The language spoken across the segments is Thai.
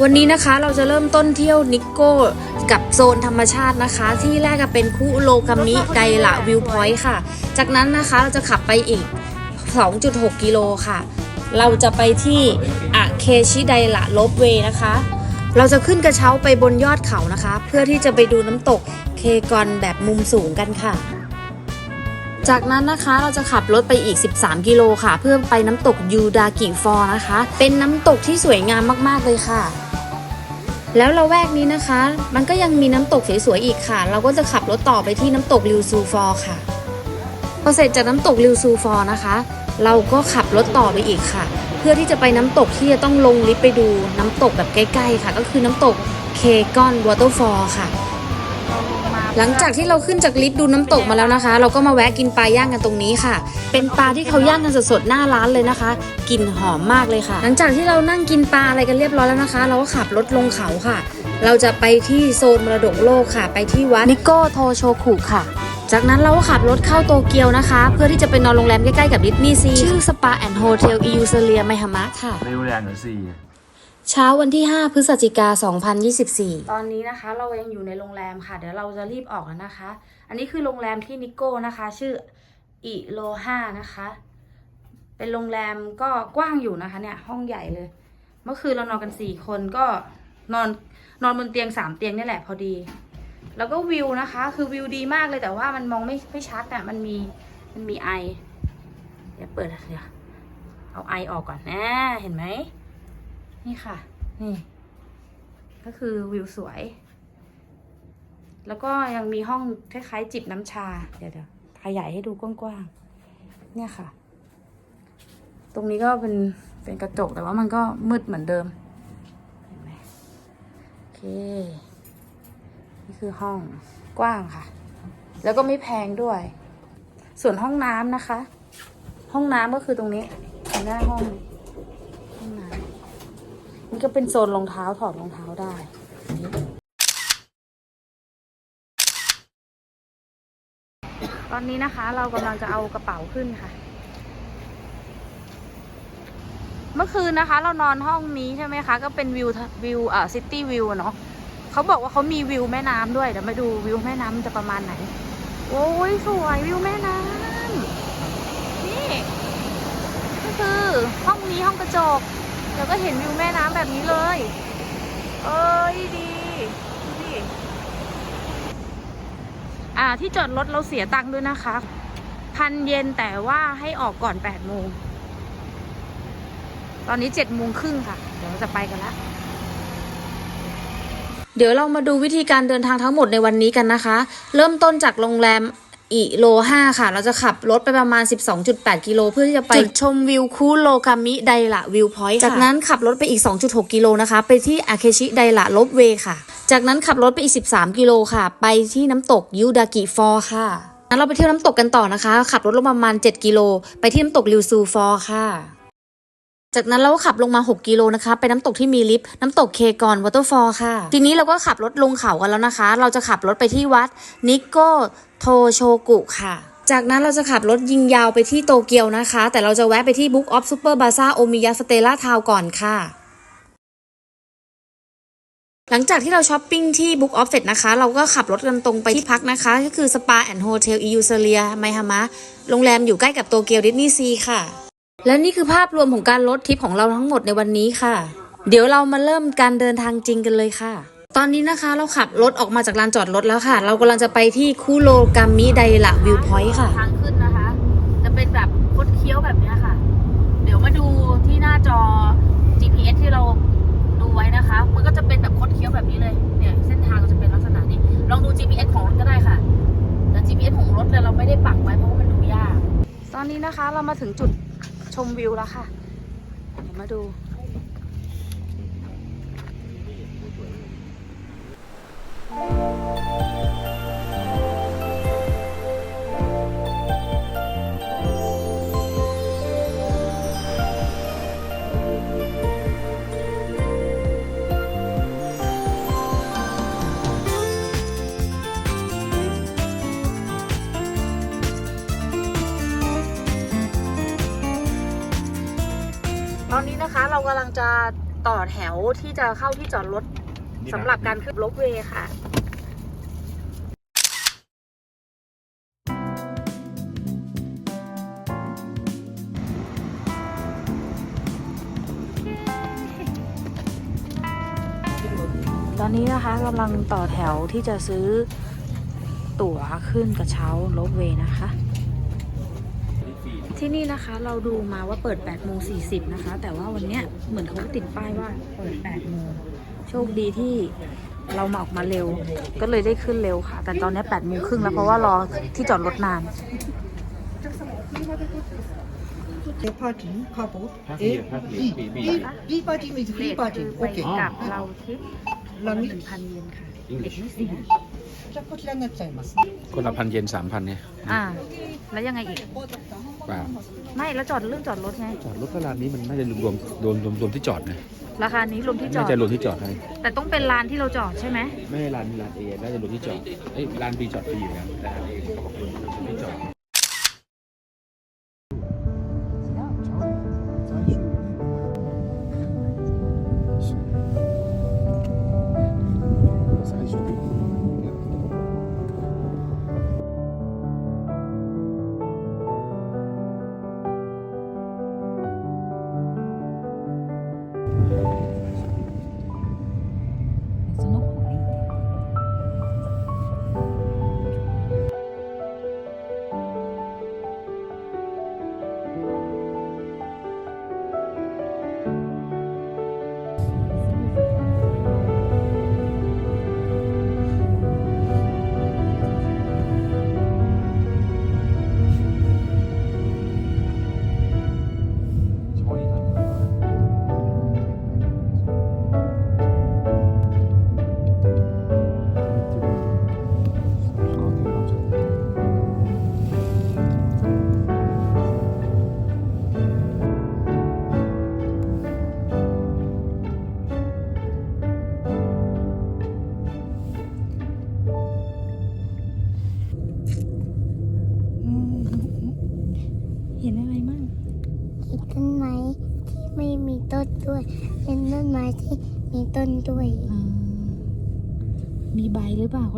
วันนี้นะคะเราจะเริ่มต้นเที่ยวนิโก้กับโซนธรรมชาตินะคะ ที่แรกก็เป็นคุโรกามิไดละวิวพอยต์ค่ะ จากนั้นนะคะเราจะขับไปอีก 2.6 กิโลค่ะ เราจะไปที่อะเคชิไดละลบเวนะคะ เราจะขึ้นกระเช้าไปบนยอดเขานะคะ เพื่อที่จะไปดูน้ำตกเคกอนแบบมุมสูงกันค่ะ จากนั้นนะคะเราจะขับรถไปอีก 13 กิโลค่ะ เพื่อไปน้ำตกยูดากิฟอร์นะคะ เป็นน้ำตกที่สวยงามมากๆเลยค่ะ แล้วเราแวกนี้นะคะ มันก็ยังมีน้ำตกสวยๆอีกค่ะ เราก็จะขับรถต่อไปที่น้ำตกริวซูฟอร์ค่ะพอเสร็จจากน้ำตกริวซูฟอร์นะคะ เราก็ขับรถต่อไปอีกค่ะ เพื่อที่จะไปน้ำตกที่จะต้องลงลิฟต์ไปดูน้ำตกแบบใกล้ๆค่ะ ก็คือน้ำตกเคกอนวอเตอร์ฟอร์ค่ะ หลังจากที่เราขึ้นจากลิฟต์ดูน้ำตกมาแล้วนะคะ เราก็มาแวะกินปลาย่างกันตรงนี้ค่ะ เป็นปลาที่เขาย่างกันสดๆหน้าร้านเลยนะคะกลิ่นหอมมากเลยค่ะ หลังจากที่เรานั่งกินปลาอะไรกันเรียบร้อยแล้วนะคะ เราก็ขับรถลงเขาค่ะ เราจะไปที่โซนมรดกโลกค่ะ ไปที่วัดนิโกโทโชคุค่ะจากนั้นเราก็ขับรถเข้าโตเกียวนะคะ เพื่อที่จะไปนอนโรงแรมใกล้ๆกับดิสนีย์ซีชื่อสปาแอนด์โฮเทลอิยูเซเลียไมฮามะค่ะเร็วแรงหรือสี่ เช้าวันที่ 5 พฤศจิกา 2024 ตอนนี้นะคะ เรายังอยู่ในโรงแรมค่ะ เดี๋ยวเราจะรีบออกแล้วนะคะ อันนี้คือโรงแรมที่นิโก้นะคะ ชื่ออิโลฮานะคะ เป็นโรงแรมก็กว้างอยู่นะคะ เนี่ย ห้องใหญ่เลย เมื่อคืนเรานอนกัน4คนก็นอนนอนบนเตียง3เตียงนี่แหละพอดี แล้วก็วิวนะคะ คือวิวดีมากเลยแต่ว่ามันมองไม่ไม่ชัดอะ่ะมันมีมันมีไอ เดี๋ยวเปิดเดี๋ยวเอาไอออกก่อนนะเห็นไหม นี่ค่ะ นี่ ก็คือวิวสวย แล้วก็ยังมีห้องคล้ายๆจิบน้ำชา เดี๋ยวเดี๋ยวขยายให้ดูกว้างๆ เนี่ยค่ะ ตรงนี้ก็เป็นเป็นกระจกแต่ว่ามันก็มืดเหมือนเดิม เห็นไหมโอเค นี่คือห้องกว้างค่ะ แล้วก็ไม่แพงด้วย ส่วนห้องน้ำนะคะ ห้องน้ำก็คือตรงนี้หน้าห้องห้อง นี่ก็เป็นโซนรองเท้าถอดรองเท้าได้ตอนนี้นะคะเรากำลังจะเอากระเป๋าขึ้นค่ะ เมื่อคืนนะคะ เรานอนห้องนี้ใช่ไหมคะ ก็เป็นวิววิวอ่าซิตี้วิวเนาะเขาบอกว่าเขามีวิวแม่น้ำด้วยเดี๋ยวมาดูวิวแม่น้ำจะประมาณไหน โอ้ยสวยวิวแม่น้ำนี่ก็คือห้องนี้ห้องกระจก แล้วก็เห็นวิวแม่น้ำแบบนี้เลย เอ้ยดีดูดิอ่าที่จอดรถเราเสียตังค์ด้วยนะคะ พันเยนแต่ว่าให้ออกก่อนแปดโมง ตอนนี้เจ็ดโมงครึ่งค่ะ เดี๋ยวเราจะไปกันละเดี๋ยวเรามาดูวิธีการเดินทางทั้งหมดในวันนี้กันนะคะ เริ่มต้นจากโรงแรม อิโล5ค่ะ เราจะขับรถไปประมาณ 12.8 กิโลเพื่อที่จะไปจุดชมวิวคูโรกามิไดละวิวพอยต์จากนั้นขับรถไปอีก 2.6 กิโลนะคะ ไปที่อาเคชิไดละลบเวค่ะ จากนั้นขับรถไปอีก 13 กิโลค่ะ ไปที่น้ำตกยูดากิฟอร์ค่ะงั้นเราไปเที่ยวน้ำตกกันต่อนะคะ ขับรถลงประมาณ 7 กิโล ไปที่น้ำตกริวซูฟอร์ค่ะ จากนั้นเราก็ขับลงมา 6 กิโลนะคะ ไปน้ำตกที่มีลิฟต์น้ำตกเคกอนวอเตอร์ฟอลค่ะ ทีนี้เราก็ขับรถลงเขากันแล้วนะคะ เราจะขับรถไปที่วัดนิโก โทโชกุค่ะจากนั้นเราจะขับรถยิงยาวไปที่โตเกียวนะคะ แต่เราจะแวะไปที่ Book of Super Baza โอมิยาสเต l ่าทาวก่อนค่ะ หลังจากที่เราช้อปปิ้งที่ Book Off เสร็จนะคะ เราก็ขับรถกันตรงไปที่พักนะคะ ก็คือ Spa and Hotel อิยูเซเลียไมฮามะ โรงแรมอยู่ใกล้กับโตเกียวดิสนีย์ซีค่ะ และนี่คือภาพรวมของการลดทริปของเราทั้งหมดในวันนี้ค่ะ เดี๋ยวเรามาเริ่มการเดินทางจริงกันเลยค่ะ ตอนนี้นะคะเราขับรถออกมาจากลานจอดรถแล้วค่ะ เรากำลังจะไปที่คูโรกามิไดละวิวพอยต์ค่ะ ทางขึ้นนะคะ จะเป็นแบบคดเคี้ยวแบบนี้ค่ะ เดี๋ยวมาดูที่หน้าจอ GPS ที่เราดูไว้นะคะ มันก็จะเป็นแบบคดเคี้ยวแบบนี้เลยเนี่ยเส้นทางก็จะเป็นลักษณะนี้ ลองดู GPS ของรถก็ได้ค่ะ แต่ GPS ของรถเนี่ยเราไม่ได้ปักไว้เพราะว่ามันดูยาก ตอนนี้นะคะเรามาถึงจุดชมวิวแล้วค่ะเดี๋ยวมาดู เรากำลังจะต่อแถวที่จะเข้าที่จอดรถสำหรับการขึ้นรถเวย์ค่ะตอนนี้นะคะกำลังต่อแถวที่จะซื้อตั๋วขึ้นกระเช้ารถเวย์นะคะ ที่นี่นะคะเราดูมาว่าเปิด8โมง40นะคะ แต่ว่าวันเนี้ยเหมือนเขาติดป้ายว่าเปิด8โมงโชคดีที่เรามาออกมาเร็ว ก็เลยได้ขึ้นเร็วค่ะ แต่ตอนนี้8โมงครึ่งแล้วเพราะว่ารอที่จอดรถนาน The parking, couple. Parking, A, parking, B. B, B. B, B parking is เล free ทคือ parking. ไป Okay. กลับเราทิปラหミนึ่งพันเยนค่ะ English เด็กไม่เสีย じゃあこちらになっちゃいます。 คนละพันเยนสามพันเนี่ย อ่า แล้วยังไงอีก เปล่า ไม่แล้วจอดเรื่องจอดรถไง จอดรถก็ร้านนี้มันน่าจะรวมรวมรวมรวมที่จอดนะ ราคานี้รวมที่จอ น่า ด จะรวมที่จอดให้ แต่ต้องเป็นร้านที่เราจอดใช่ไหม ไม่ใช่ร้านร้านเอน่าจะรวมที่จอดเอ้ยร้านบีจอดฟรีอยู่แล้วแต่ร้านเอเขาบอกรวมรวมที่จอด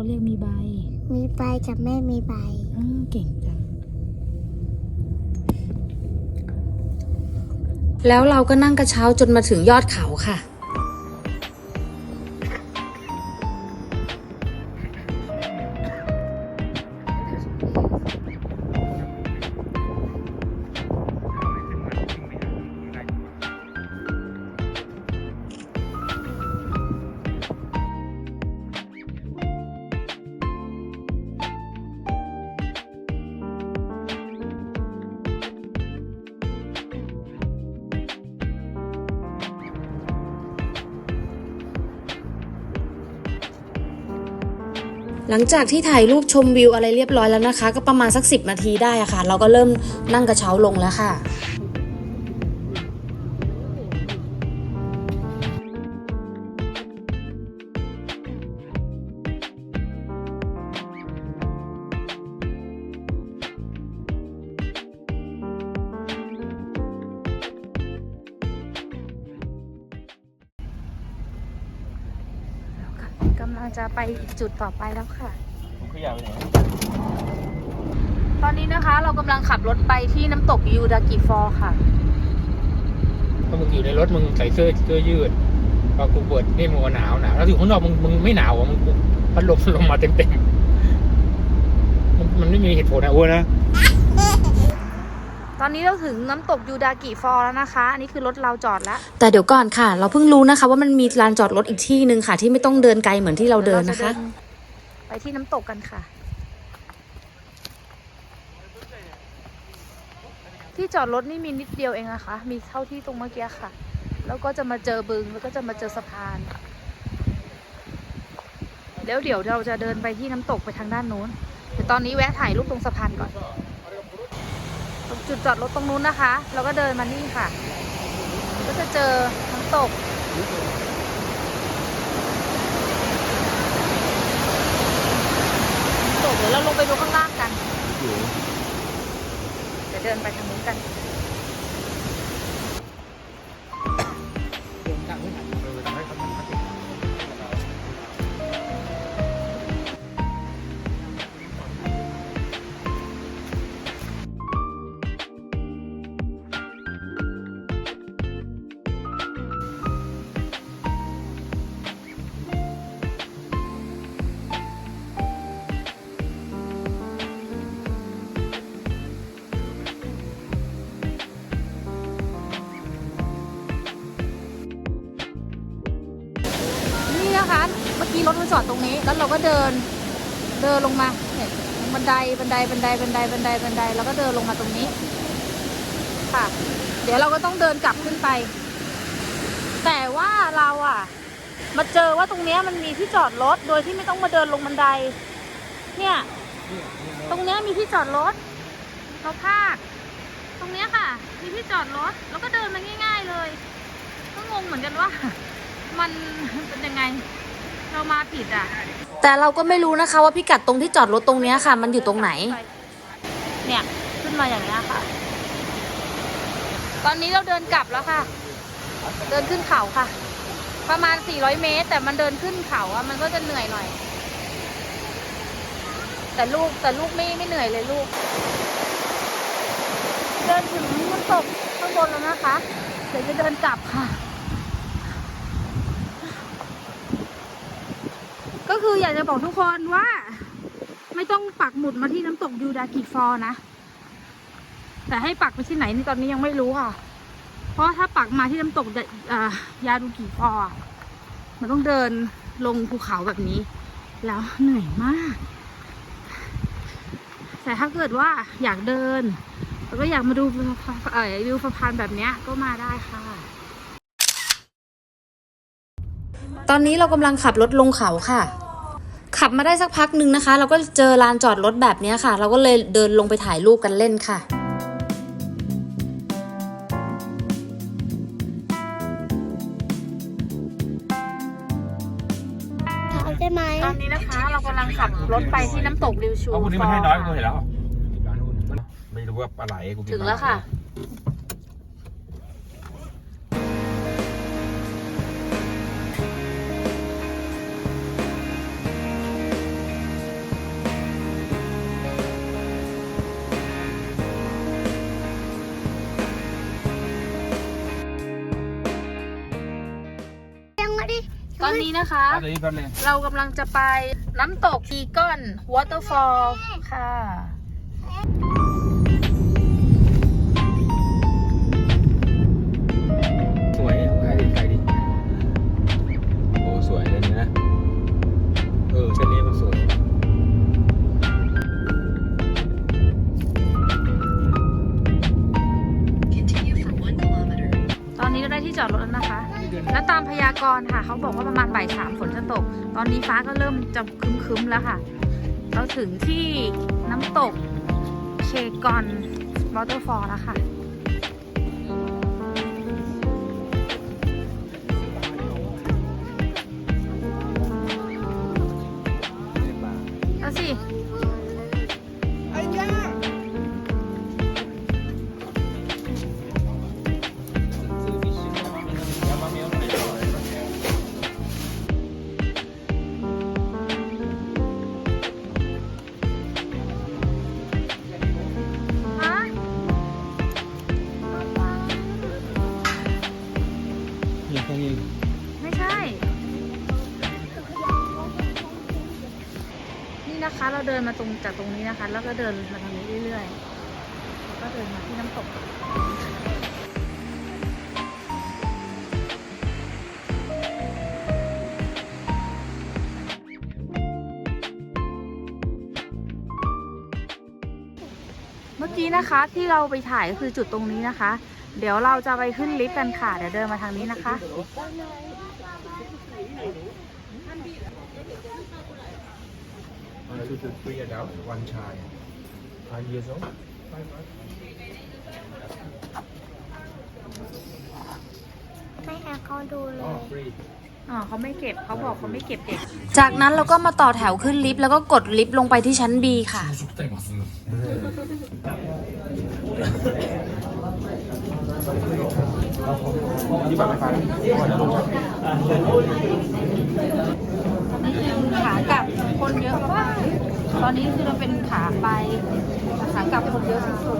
เปล่าเขาเรียกมีใบ มีใบกับไม่มีใบอ่าเก่งจัง แล้วเราก็นั่งกระเช้าจนมาถึงยอดเขาค่ะ จากที่ถ่ายรูปชมวิวอะไรเรียบร้อยแล้วนะคะ ก็ประมาณสัก 10 นาทีได้อะค่ะ เราก็เริ่มนั่งกระเช้าลงแล้วค่ะ ไปอีกจุดต่อไปแล้วค่ะ ผมขยับไปไหนตอนนี้นะคะเรากำลังขับรถไปที่น้ำตกยูดากิฟอลค่ะพอมึงอยู่ในรถมึงใส่เสื้อเสื้อยืดพอกูเปิดนี่มึงว่าหนาวหนาวแล้วอยู่ข้างนอกมึงมึงไม่หนาวอะมึงพัดลมลงมาเต็มเต็มๆมันมันไม่มีเหตุผลนะอ้วนนะ ตอนนี้เราถึงน้ำตกยูดากิฟอลแล้วนะคะ อันนี้คือรถเราจอดแล้ว แต่เดี๋ยวก่อนค่ะ เราเพิ่งรู้นะคะ ว่ามันมีลานจอดรถอีกที่หนึ่งค่ะ ที่ไม่ต้องเดินไกลเหมือนที่เราเดินนะคะ ไปที่น้ำตกกันค่ะ ที่จอดรถนี่มีนิดเดียวเองนะคะ มีเท่าที่ตรงเมื่อกี้ค่ะ แล้วก็จะมาเจอบึงแล้วก็จะมาเจอสะพาน แล้วเดี๋ยวเราจะเดินไปที่น้ำตกไปทางด้านนู้นแต่ตอนนี้แวะถ่ายรูปตรงสะพานก่อน ตรงจุดจอดรถตรงนู้นนะคะ เราก็เดินมานี่ค่ะ ก็จะเจอน้ำตก น้ำตกเดี๋ยวเราลงไปดูข้างล่างกัน เดี๋ยวเดินไปทางนู้นกันตั้งไว้ไหน ไดบันไดบันไดบันไดบันไดบันไดแล้วก็เดินลงมาตรงนี้ ค่ะ เดี๋ยวเราก็ต้องเดินกลับขึ้นไป แต่ว่าเราอะมาเจอว่าตรงนี้มันมีที่จอดรถโดยที่ไม่ต้องมาเดินลงบันได เนี่ย ตรงนี้มีที่จอดรถเราพาดตรงนี้ค่ะ มีที่จอดรถแล้วก็เดินมาง่าย ๆเลย ก็งงเหมือนกันว่า มันเป็นยังไง เรามาผิดอะ แต่เราก็ไม่รู้นะคะว่าพิกัดตรงที่จอดรถตรงเนี้ยค่ะ มันอยู่ตรงไหน เนี่ย ขึ้นมาอย่างเนี้ยค่ะ ตอนนี้เราเดินกลับแล้วค่ะ เดินขึ้นเขาค่ะ ประมาณ 400 เมตร แต่มันเดินขึ้นเขาอะมันก็จะเหนื่อยหน่อย แต่ลูกแต่ลูกไม่ไม่เหนื่อยเลยลูก เดินถึงน้ำตกข้างบนแล้วนะคะ เดี๋ยวจะเดินกลับค่ะ ก็คืออยากจะบอกทุกคนว่า ไม่ต้องปักหมุดมาที่น้ำตกยูดากิฟอร์นะ แต่ให้ปักไปที่ไหนนี่ตอนนี้ยังไม่รู้ค่ะ เพราะถ้าปักมาที่น้ำตกยาอ่ายาดูกิฟอร์อะมันต้องเดินลงภูเขาแบบนี้ แล้วเหนื่อยมาก แต่ถ้าเกิดว่าอยากเดินแล้วก็อยากมาดูเอ่อวิวสะพานแบบนี้ก็มาได้ค่ะ ตอนนี้เรากำลังขับรถลงเขาค่ะ ขับมาได้สักพักหนึ่งนะคะ เราก็เจอลานจอดรถแบบเนี้ยค่ะ เราก็เลยเดินลงไปถ่ายรูปกันเล่นค่ะถามได้ไหมตอนนี้นะคะเรากำลังขับรถไปที่น้ำตกริวชูเพราะคุณนี่มันให้น้อยกูเห็นแล้วไม่รู้ว่าปลาไหลกูกินถึงแล้วค่ะ อนนี้นะคะปลาไหลปลาไหลเรากำลังจะไปน้ำตกอีกอนวอเตอร์ฟอลค่ะส เตอร์ฟอลแล้วค่ะ รงจากตรงนี้นะคะ แล้วก็เดินมาทางนี้เรื่อยๆแล้วก็เดินมาที่น้ำตกเมื่อกี้นะคะที่เราไปถ่ายก็คือจุดตรงนี้นะคะ เดี๋ยวเราจะไปขึ้นลิฟต์กันค่ะ เดี๋ยวเดินมาทางนี้นะคะ One, two, three adult, one child. Five years old. ไม่ให้เขาดูเลย Oh, free. อ๋อเขาไม่เก็บเขาบอกเขาไม่เก็บเด็ก จากนั้นเราก็มาต่อแถวขึ้นลิฟต์แล้วก็กดลิฟต์ลงไปที่ชั้น B ค่ะยี่บัตรไฟฟ้าขากลับ คนเยอะมากตอนนี้คือเราเป็นขาไปขากลับคนเยอะสุด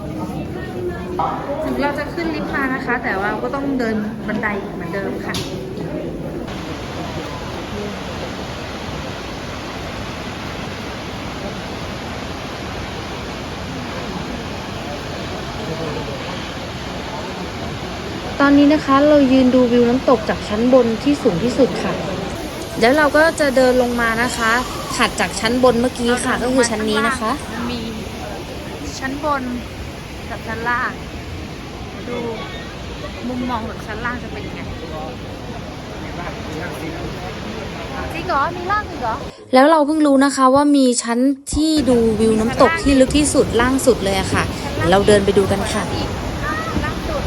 ๆถึงเราจะขึ้นลิฟต์มานะคะ แต่ว่าเราก็ต้องเดินบันไดเหมือนเดิมค่ะตอนนี้นะคะเรายืนดูวิวน้ำตกจากชั้นบนที่สูงที่สุดค่ะ แล้วเราก็จะเดินลงมานะคะถัดจากชั้นบนเมื่อกี้ค่ะ ก็คือชั้นนี้นะคะมันมีชั้นบนกับชั้นล่างดูมุมมองจากชั้นล่างจะเป็นยังไงจริงเหรอมีล่างอีกเหรอแล้วเราเพิ่งรู้นะคะว่ามีชั้นที่ดูวิวน้ำตกที่ลึกที่สุดล่างสุดเลยอะค่ะ เราเดินไปดูกันค่ะล่างสุด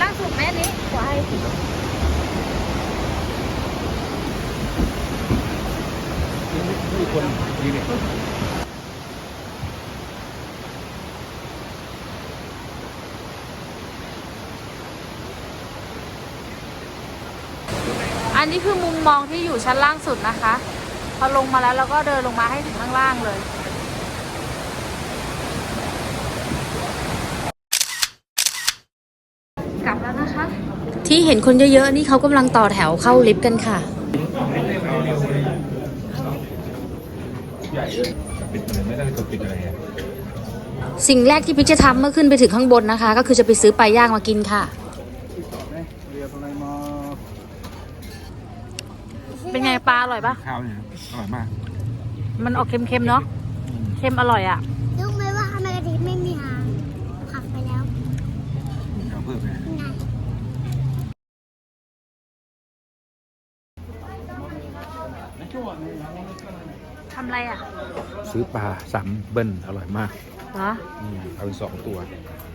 ล่างสุดแม่นี้ไว้ มีคนดีเนี่ยอันนี้คือมุมมองที่อยู่ชั้นล่างสุดนะคะ พอลงมาแล้วเราก็เดินลงมาให้ถึงข้างล่างเลยกลับแล้วนะคะ ที่เห็นคนเยอะๆนี่เขากำลังต่อแถวเข้าลิฟต์กันค่ะ ใหญ่เลยปิดอะไรไม่ได้จะปิดอะไรอะสิ่งแรกที่พิกจะทำเมื่อขึ้นไปถึงข้างบนนะคะ ก็คือจะไปซื้อปลาย่างมากินค่ะ เป็นไงปลาอร่อยปะข้าวเนี่ยอร่อยมาก มันออกเค็มๆเนาะเค็มอร่อยอะ รู้ไหมว่าทำไมกระดิ่งไม่มีหางขับไปแล้ว เอาเพิ่มเลย ไง ทำอะไรอะ ซื้อปลาสามเบิ้ลอร่อยมากเหรอ อืมเอาไปสองตัว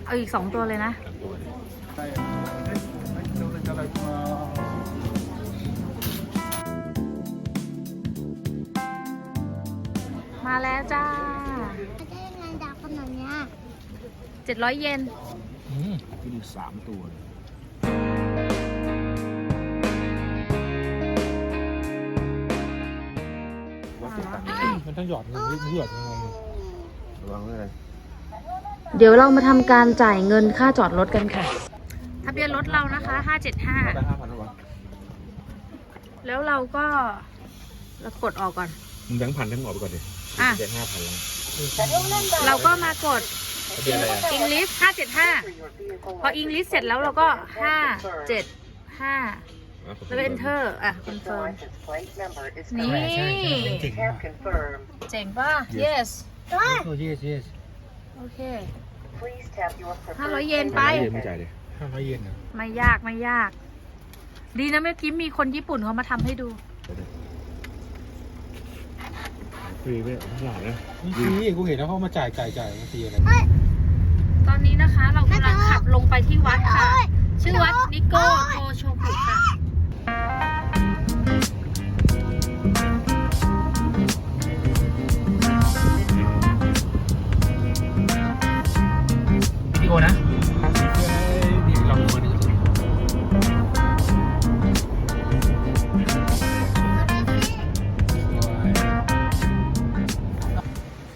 เอาอีกสองตัวเลยนะสองตัวเลย มาแล้วจ้า มันได้ยังไงดับขนาดเนี้ย700 เยน อืมกินอีกสามตัวเลยว่าติดตังค์ มันต้องหยอดเงินหยอดเงินระวังเลยเดี๋ยวเรามาทำการจ่ายเงินค่าจอดรถกันค่ะ ทะเบียนรถเรานะคะได้575ห้าพันแล้ววะแล้วเราก็เรากดออกก่อน มึงแบงค์พันให้มึงออกไปก่อนดิอะ เจ็ดห้าพันแล้วเราก็มากดทะเบียนอะไรอะ English 575 พอ English เสร็จแล้วเราก็ 575 แล้วก็ enter อะ confirm นี่เจ๋งป่ะ yes โอ้ยเยสโอเค 500 เยนไป เยนไม่จ่ายเลยห้าร้อยเยนนะไม่ยากไม่ยาก ดีนะเมื่อกี้มีคนญี่ปุ่นเขามาทำให้ดู ฟรีไปข้างหลังนะนี่กูเห็นแล้วเขามาจ่ายจ่ายจ่ายมาตีอะไรตอนนี้นะคะ เรากำลังขับลงไปที่วัดค่ะ ชื่อวัดนิโก้โทโช กิโอนะ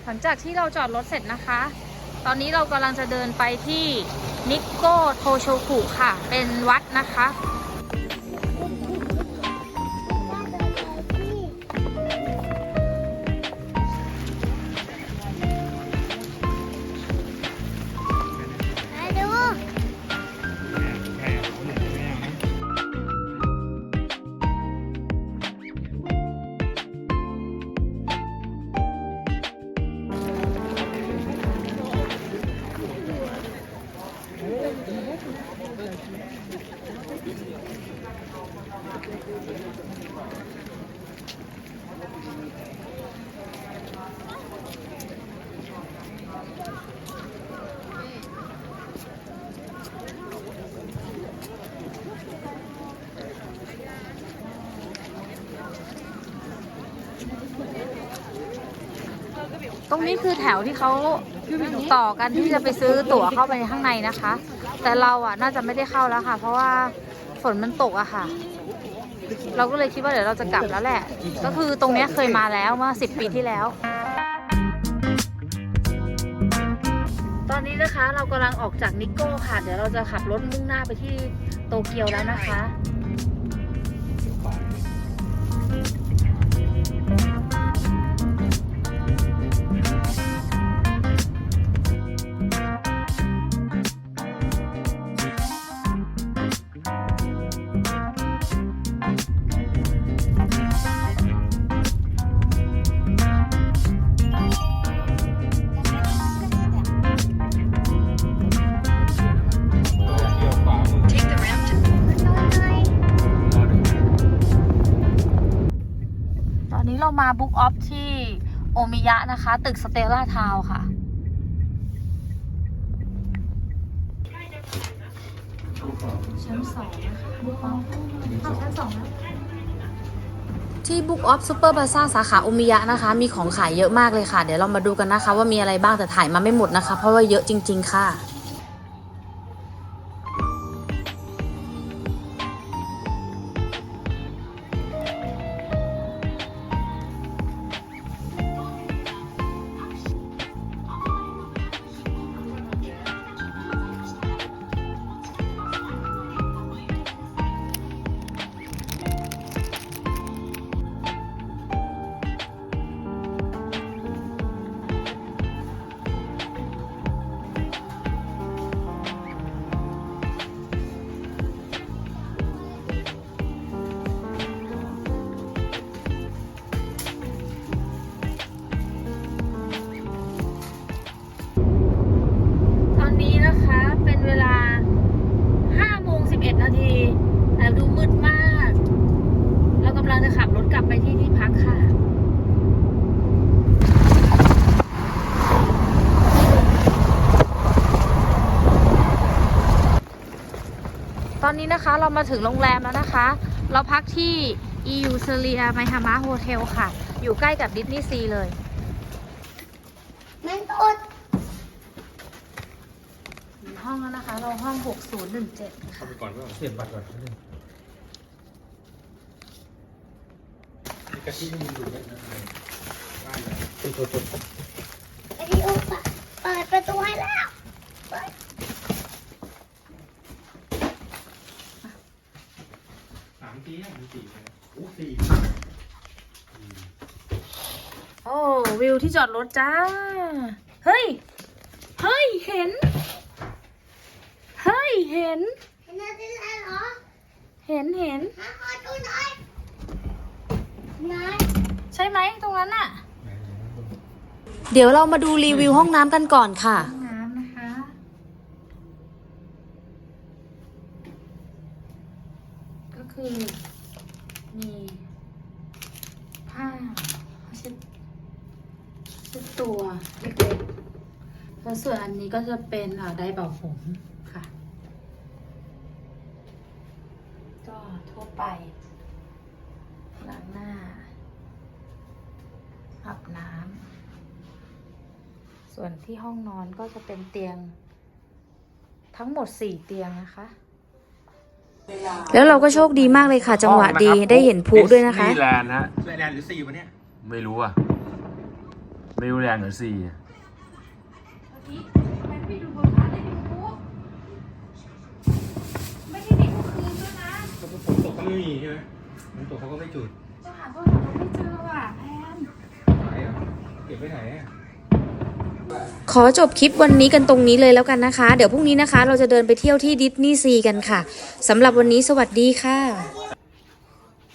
หลังจากที่เราจอดรถเสร็จนะคะ ตอนนี้เรากำลังจะเดินไปที่นิโก้โทโชกุค่ะ เป็นวัดนะคะ รงนี้คือแถวที่เขาต่อกันที่จะไปซื้อตั๋วเข้าไปข้างในนะคะ แต่เราอะน่าจะไม่ได้เข้าแล้วค่ะ เพราะว่าฝนมันตกอะค่ะ เราก็เลยคิดว่าเดี๋ยวเราจะกลับแล้วแหละ ก็คือตรงนี้เคยมาแล้วเมื่อสิปีที่แล้ว ตอนนี้นะคะเรากำลังออกจากนิโก้ค่ะ เดี๋ยวเราจะขับรถมุ่งหน้าไปที่โตเกียวแล้วนะคะ มาบุ๊กออฟที่โอมิยะนะคะ ตึกสเตลล่าทาวค่ะ ชั้นสองนะคะบุ๊กออฟชั้นสองแล้วที่ Book of Super Plaza สาขาโอมิยะนะคะ มีของขายเยอะมากเลยค่ะ เดี๋ยวเรามาดูกันนะคะ ว่ามีอะไรบ้างแต่ถ่ายมาไม่หมดนะคะ เพราะว่าเยอะจริง ๆ ค่ะ อนนี้นะคะเรามาถึงโรงแรมแล้วนะคะ เราพักที่ EU s e r i a m a i h a m a Hotel ค่ะ อยู่ใกล้กับดิสนีย์ซีเลยมันตดถึงห้องแล้วนะคะ เราห้อง 6017เข้าไปก่อนว่าเสียบบัตรก่อนกะทิมันอยู่ในบ้านเลยตัวตัวตัวไอ้ที่อุ๊บอะเปิดประตูให้แล้ว เปิดามทีอะมีสี่เลยอู้สี่โอ้วิวที่จอดรถจ้า เฮ้ย เฮ้ย เห็น เฮ้ย เห็น เห็นอะไรเหรอ เห็นเห็นหาขอดูหน่อยไหนใช่ไหมตรงนั้นอะเดี๋ยวเรามาดูรีวิวห้องน้ำกันก่อนค่ะ ก็คือ มีผ้าเช็ดเช็ดตัวเล็กๆแล้วส่วนอันนี้ ก็จะเป็นเอ่อไดร์เป่าผมค่ะ ก็ทั่วไปล้างหน้าอาบน้ำ ส่วนที่ห้องนอนก็จะเป็นเตียง ทั้งหมดสี่เตียงนะคะ แล้วเราก็โชคดีมากเลยค่ะ จังหวะดีได้เห็นพลุด้วยนะคะ ดิสนีย์แลนด์ฮะแลนด์หรือซีวะเนี่ย ไม่รู้อะ ไม่รู้แลนด์หรือสี่อะฝ ไม่มีใช่ไหมฝนตกเขาก็ไม่จุดจะหาโทรศัพท์ไม่เจอว่ะแพนไหนอะเก็บไว้ไหนอะขอจบคลิปวันนี้กันตรงนี้เลยแล้วกันนะคะ เดี๋ยวพรุ่งนี้นะคะ เราจะเดินไปเที่ยวที่ดิสนีย์ซีกันค่ะสำหรับวันนี้สวัสดีค่ะเ